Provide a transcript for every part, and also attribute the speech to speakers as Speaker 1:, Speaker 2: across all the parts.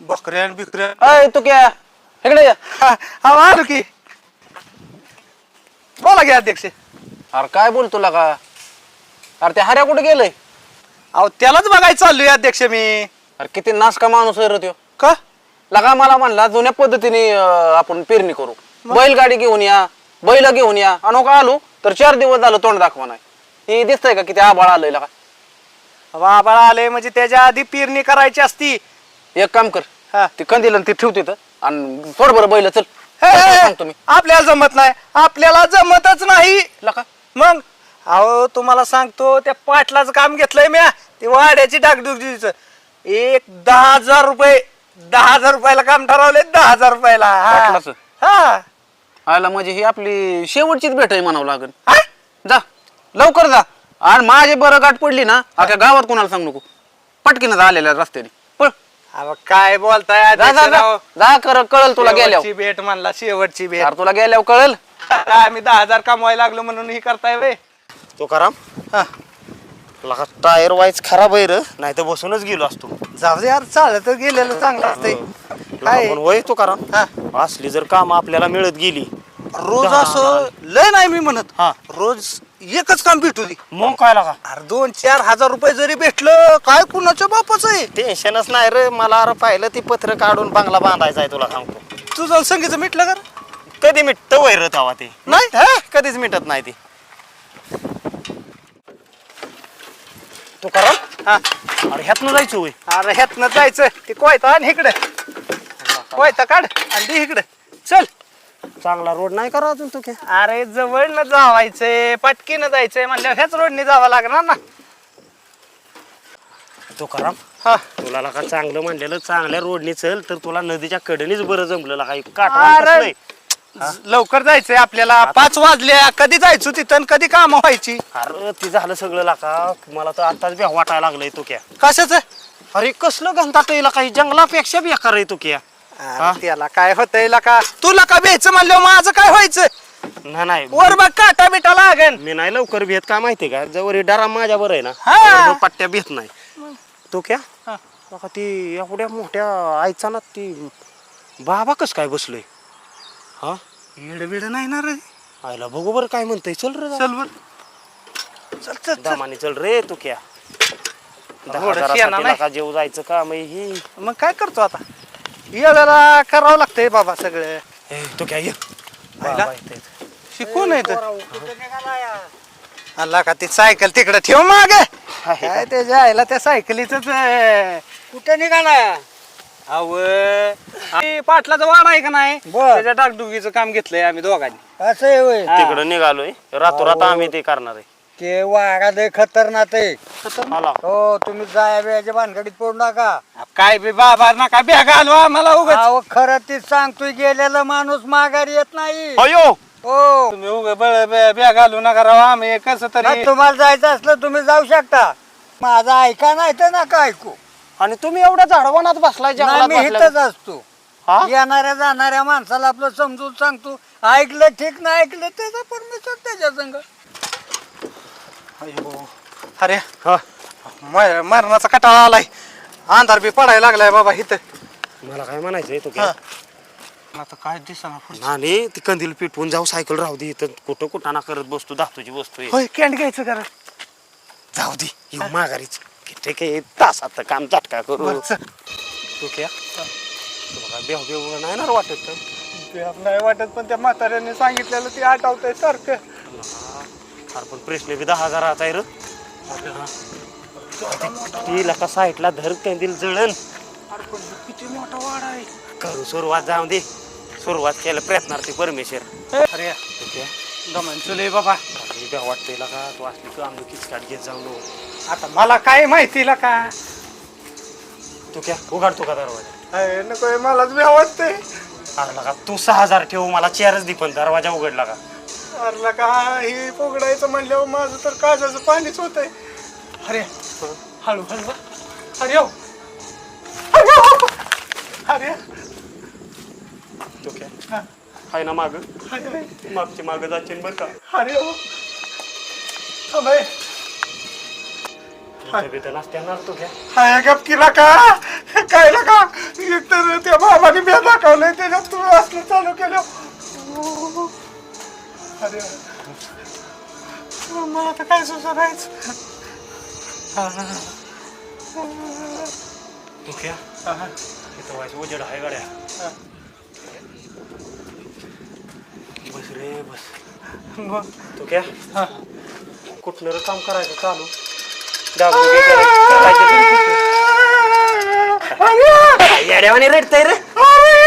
Speaker 1: बकऱ्या आणि बिकऱ्या.
Speaker 2: अय तू क्या? इकडे ये.
Speaker 1: हा हा, आलो की बोला की अध्यक्ष.
Speaker 2: अरे काय बोल तुला का? अरे ते हऱ्या कुठे गेलंय?
Speaker 1: अहो त्यालाच बघायला चाललोय अध्यक्ष मी.
Speaker 2: अरे किती नाश का माणूस आहे रे त्यो
Speaker 1: का?
Speaker 2: लगा मला म्हणला जुन्या पद्धतीने अं, आपण पेरणी करू. बैलगाडी घेऊन या बैल घेऊन या. आणि का आलो? तर चार दिवस झालं तोंड दाखवा नाही. हे दिसतंय का किती आबाळ आलंय लगा?
Speaker 1: बाबा आले म्हणजे त्याच्या आधी पेरणी करायची असती.
Speaker 2: एक काम कर.
Speaker 1: हा.
Speaker 2: ती कंदील आणि ती ठेव तिथं आणि सोड बरं बैल चल.
Speaker 1: हे, हे, हे,
Speaker 2: सांगतो मी.
Speaker 1: आपल्याला जमत नाही. आपल्याला जमतच नाही.
Speaker 2: लका.
Speaker 1: मग अहो तुम्हाला सांगतो त्या पाटलाचं काम घेतलंय म्या. ते वाड्याची डागडुगीच एक दहा हजार रुपये दहा हजार रुपयाला काम ठरवले दहा हजार रुपयाला. हा.
Speaker 2: पाटलाचं?
Speaker 1: हा.
Speaker 2: आयला म्हणजे ही आपली शेवटचीच भेट आहे म्हणावं लागेल.
Speaker 1: हा?
Speaker 2: जा. लवकर जा. आणि माझी बरं गाठ पडली ना अख्या गावात कोणाला सांगू नको. पटकीनं आलेल्या रस्त्याने.
Speaker 1: अहो, काय बोलताय
Speaker 2: जा जा
Speaker 1: अध्यक्ष
Speaker 2: जा
Speaker 1: राव?
Speaker 2: जा कर कळल तुला गेल्यावर.
Speaker 1: शेवटची भेट म्हणला शेवटची भेट.
Speaker 2: तुला गेल्यावर कळल?
Speaker 1: आम्ही दहा हजार कमवायला लागलो म्हणून ही करताय वे
Speaker 3: तो कराम लका टायर वाईज खराब आहे र? नाही तर बसूनच गेलो असतो.
Speaker 1: जाऊ दे यार चालत तर गेलेलं चांगलं असतंय. काय?
Speaker 3: पण होय तो कराम
Speaker 1: हा.
Speaker 3: असली जर काम आपल्याला मिळत गेली
Speaker 1: रोज असं लय नाही मी म्हणत.
Speaker 3: हा.
Speaker 1: रोज एकच काम भेटू दे
Speaker 3: मग काय लागा?
Speaker 1: अरे दोन चार हजार रुपये जरी भेटलं काय कुणाच्या बापाच आहे?
Speaker 3: टेन्शनच नाही रे. मला अरे पाहिलं ती पत्र काढून बांगला बांधायचा आहे तुला सांगतो.
Speaker 1: तुझं संगीचं मिटलं कर
Speaker 3: कधी मिटत वैर तवा ते?
Speaker 1: नाही?
Speaker 3: हा, कधीच मिटत नाही ती. तू करा
Speaker 1: हा.
Speaker 3: अरे ह्यातनं जायचं होय.
Speaker 1: अरे ह्यातनं जायचं. ते कोयता आणि इकडे. कोयता काढ आणि दे इकडे. चल.
Speaker 3: चांगला रोड नाही करा अजून तू काय?
Speaker 1: अरे जवळनं जावायचंय पटकीनं जायचंय म्हणल्यावर ह्याच रोडने जावं लागणार ना.
Speaker 3: तो करा
Speaker 1: हा.
Speaker 3: तुला लका चांगलं म्हणलेलं चांगल्या रोडनी चल तर तुला नदीच्या कडेनीच बरं जमलं लका
Speaker 1: अरे. लवकर जायचंय आपल्याला. पाच वाजल्या कधी जायचो तिथं आणि कधी काम व्हायची?
Speaker 3: अरे ती झालं सगळं लाका. मला तर आताच बी वाटायला लागलंय तो क्या.
Speaker 1: कशाच?
Speaker 3: अरे कसलं येईल काही? जंगलापेक्षा बेकार आहे तो क्या.
Speaker 1: त्याला काय होतंय का तुला का भ्यायचं म्हणल्यावर माझं काय व्हायचं?
Speaker 3: ना नाही.
Speaker 1: वर बघ काटा बिटा लागन.
Speaker 3: मी नाही लवकर भेट का माहितीये का? जवळ हे डरा माझ्या बरं आहे ना.
Speaker 1: हा.
Speaker 3: तो पट्ट्या भेट नाही. तो क्या?
Speaker 1: हा.
Speaker 3: ती एवढ्या मोठ्या आईचा ना ती बाबा कस काय बसलोय? हा?
Speaker 1: बिड नाही ना रे.
Speaker 3: आईला बघू बरं काय म्हणतंय. चल रे
Speaker 1: चल बर. चल चल चल.
Speaker 3: दामाने चल रे तू क्या? दहा
Speaker 1: थोडं
Speaker 3: हजारासाठी
Speaker 1: नाही.
Speaker 3: जेव जायचं का मग ही.
Speaker 1: मग काय करतो आता? येळाला करावं लागतंय बाबा सगळं.
Speaker 3: ए, तो क्या ये.
Speaker 1: शिकून येत अल्ला का ती सायकल तिकडे ठेव माग. काय त्याच्या आईला त्या सायकलीच कुठे निघाला? अव पाटलाचा वाडा आहे का नाही?
Speaker 4: बर.
Speaker 1: त्याच्या डागडुगीचं काम घेतलंय आम्ही दोघांनी.
Speaker 4: असं आहे होय.
Speaker 3: तिकडं निघालोय. रातोरात आम्ही ते करणार आहे.
Speaker 4: ते वाघा लय खतरनाक आहे. हो तुम्ही जाया बियाच्या भानगडीत पडू नका.
Speaker 1: काय बी बाबा नका बॅग घालू आम्हाला उगाच.
Speaker 4: अहो खरं तीच सांगतोय गेलेला माणूस माघारी येत नाही.
Speaker 3: अयो!
Speaker 4: हो.
Speaker 1: तुम्ही उग घालू नका राव आम्ही कसं तरी
Speaker 4: तुम्हाला जायचं असलं तुम्ही जाऊ शकता. माझं ऐका नाही तर नका ऐकू.
Speaker 3: आणि तुम्ही एवढ्या झाडवणात बसलाय
Speaker 4: नाही,
Speaker 3: जंगलात
Speaker 4: मी
Speaker 3: बसलाय.
Speaker 4: इथंच असतो.
Speaker 3: हा?
Speaker 4: येणाऱ्या जाणाऱ्या माणसाला आपलं समजून सांगतो. ऐकलं ठीक नाही ऐकलं त्याचा परमेश्वर त्याच्या संग.
Speaker 1: अरे
Speaker 3: हा.
Speaker 1: म- मरणाचा कटाळा आलाय अंधार बी पडायला लागलाय बाबा इथं
Speaker 3: मला काय म्हणायचंय तो
Speaker 1: हा.
Speaker 3: काय
Speaker 1: आता काय दिसना पुढचं.
Speaker 3: नाने ती कंदील पिटवून जाऊ सायकल राहू दे इथं कुठं कुठं ना करत बसतो दाखतोची वस्तू आहे.
Speaker 1: होय कॅन्ड घ्यायचं करा
Speaker 3: जाऊ दे येऊ माघारीच किती काय तासात काम चटका करू
Speaker 1: बरं, चल.
Speaker 3: तू क्या तुला काय बेव बेव नाही ना रे वाटत का?
Speaker 1: ते नाही वाटत पण त्या म्हाताऱ्याने सांगितलेलं ते आठवतंय सारखं
Speaker 3: अरे पण प्रश्न बी दहा हजाराचा आहे र. तिला का साईडला धर कंदील जळण.
Speaker 1: किती मोठा वाडा आहे.
Speaker 3: करू सुरुवात जाऊ दे. सुरुवात केलं प्रयत्नार्थी परमेश्वर.
Speaker 1: अरे
Speaker 3: तू क्या
Speaker 1: दमन चुले बाबा.
Speaker 3: अरे बेव वाटतंय का तू असली काम किचकाट घेत जाऊ नको.
Speaker 1: आता मला काय माहिती ला का
Speaker 3: तू क्या? उघडतो का दरवाजा?
Speaker 1: नको मलाच बी आवडते
Speaker 3: अरे लगा तू सहा हजार ठेवू मला चेअरच दे पण दरवाजा उघडला का
Speaker 1: अरे का ही पोगडायचं म्हणल्यावर माझं तर काजाचं पाणीच होत आहे अरे हळू हळू अरे हो. अरे हो.
Speaker 3: तू
Speaker 1: हा.
Speaker 3: हाय ना माग?
Speaker 1: अरे
Speaker 3: मागची माग जाशील बरं का?
Speaker 1: अरे हो.
Speaker 3: तू
Speaker 1: हाय गप किला का काय का एक तर बाबाने मी दाखवलंय त्याच्यात तुम्ही असलं चालू केलं. अरे मला आता काय सुचवायचं
Speaker 3: मुख्या इथं व्हायचं उजेड आहे गाड्या बस रे बस तू क्या कुठनं रे काम करायचं चालू डागडुगी करायची येड्यावाने रेडतय रे अरे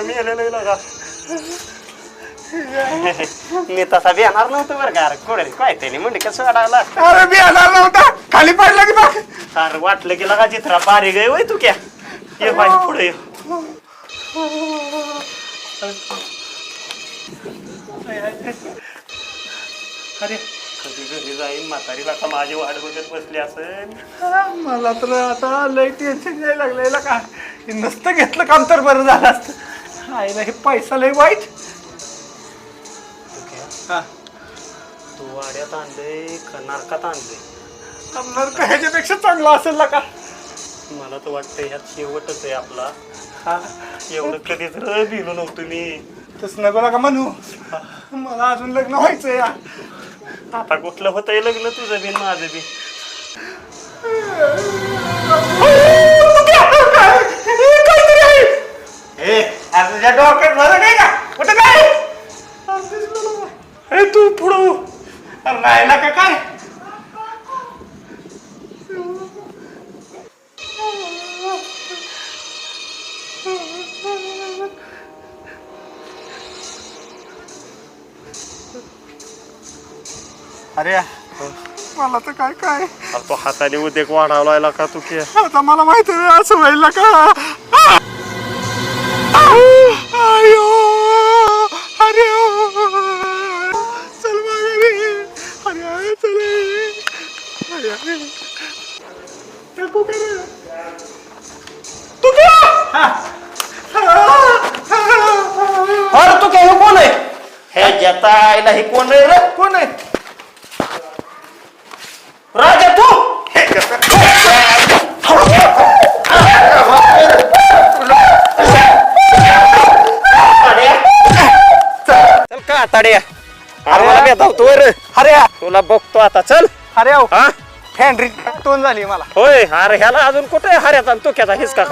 Speaker 3: मी आलेलो लगा मी तसा येणार नव्हतो बरं का. कोडे काय त्याने म्हणजे कसं वाटायला
Speaker 1: अरे मी येणार नव्हता. खाली पडला की बघ
Speaker 3: अरे वाटलं की लगा चित्रा पारी गय वय तू क्या? ये पाहिजे पुढे ये. अरे. कधी घरी जाईन म्हातारीला का माझी वाट बघत बसली असेल?
Speaker 1: मला तर आता लय टेन्शन नाही लागलेलं का नसतं घेतलं काम तर बरं झालं असतं. आईला हे पैसा लय वाईट. हा.
Speaker 3: तू वाड्यात आणले का नारकात आणले
Speaker 1: आपलं का ह्याच्यापेक्षा चांगलं असेल ना का?
Speaker 3: मला तर वाटतं ह्यात शेवटच आहे आपला.
Speaker 1: हा.
Speaker 3: एवढं कधीच र भिलो नव्हतो मी.
Speaker 1: तसं नको का म्हणू. मला अजून लग्न व्हायचंय या
Speaker 3: आता कुठलं होतंय लग्न तुझं बिन माझं बी?
Speaker 1: तुझ्या डोक्यात झालं नाही का? कुठं काय
Speaker 3: ए तू पुढं
Speaker 1: अरे राहिला का काय? अरे मला तर काय काय?
Speaker 3: तो हाताने उद्योग वाढवलायला का तू की?
Speaker 1: आता मला माहिती असं व्हायला का? अरे अरे चल अरे अरे? तू क्या?
Speaker 2: काय कोण आहे?
Speaker 3: हे जता आईला हे कोण आहे रे?
Speaker 1: कोण आहे?
Speaker 3: राजा तू? चल का ताड्या अरे मला भेटावतो रे
Speaker 1: अरे.
Speaker 3: तुला बघतो आता चल.
Speaker 1: अरे
Speaker 3: हा?
Speaker 1: फॅन्ड्री टोन झाली मला.
Speaker 3: होय अरे ह्याला अजून कुठे हऱ्याचा आणि तुक्याचा हिसका.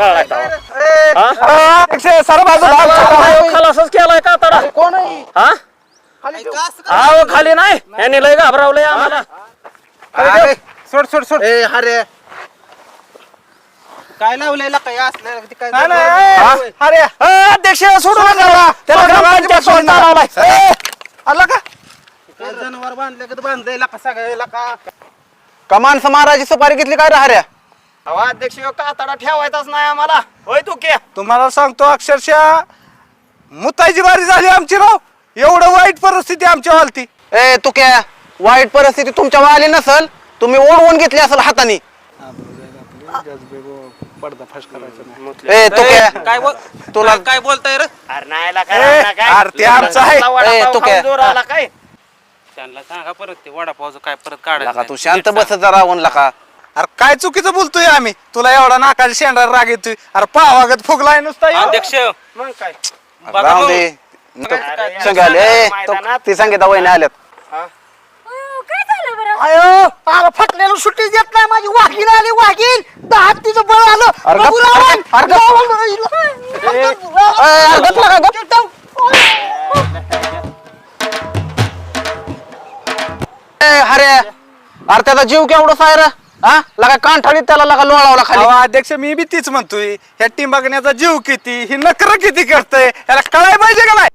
Speaker 3: हा?
Speaker 1: सर बाजूला
Speaker 3: खलासच केलाय का ताडा?
Speaker 2: कोण
Speaker 3: हा? आहो खाली नाही. यांनी लय घाबरावलंय आम्हाला.
Speaker 2: अरे, सोड सोड सोड. ए अरे काय लावलेला काय असलं काय
Speaker 1: अरे
Speaker 3: अध्यक्ष
Speaker 1: त्याला सोडून आला का?
Speaker 2: काय जनावर बांधले का बांधलेला का सगळ्याला का का माणसं महाराजी सुपारी घेतली काय राहऱ्या?
Speaker 3: अध्यक्ष कातडा ठेवायचाच नाही आम्हाला? होय तू के.
Speaker 1: तुम्हाला सांगतो अक्षरशः मुतायची बारी झाली आमची राव. एवढं वाईट परिस्थिती आमच्या वालती.
Speaker 2: ए तू क्या वाईट परिस्थिती तुमच्या आली नसल तुम्ही ओढवून घेतली असेल हाताने. ए तू क्या
Speaker 5: काय बोल
Speaker 2: तुला
Speaker 5: काय बोलताय रे?
Speaker 3: अरे नाही
Speaker 1: ए, अरे ते आमचं आहे.
Speaker 2: ए, तू काय?
Speaker 3: आला काय?
Speaker 5: त्यांना सांगा परत ते वडापावचं काय परत
Speaker 2: लका
Speaker 5: काढायचं
Speaker 2: तू शांत बस जरा ऊन लका.
Speaker 1: अरे काय चुकीचं बोलतोय आम्ही? तुला एवढा नाकाच्या शेंडा राग येतोय अरे पावागत फुगलाय नुसता ह्यो.
Speaker 5: अध्यक्ष
Speaker 3: मग काय?
Speaker 5: बघा
Speaker 2: सांगाल ए तो- सांगितलं वहिनी आल्यात.
Speaker 6: अयो, काय झालं बरं?
Speaker 4: अयो अरे फटलेलं सुट्टी देत नाही माझी. वाघीण आली वाघीण. दहा तिचं बळ आलं.
Speaker 2: अरे गप-
Speaker 4: बघू लावून.
Speaker 2: अरे गप-
Speaker 4: लावून.
Speaker 2: ए, अरे गप लका, गप. अरे त्याचा जीव केवढा आहे हा? लगा कांठाळीत त्याला लगा लोळावला खाली.
Speaker 1: अहो, अध्यक्ष मी बी तीच म्हणतोय. ह्या टीम बघण्याचा जीव किती ही नकर किती करतय? याला कळाय पाहिजे का नाही?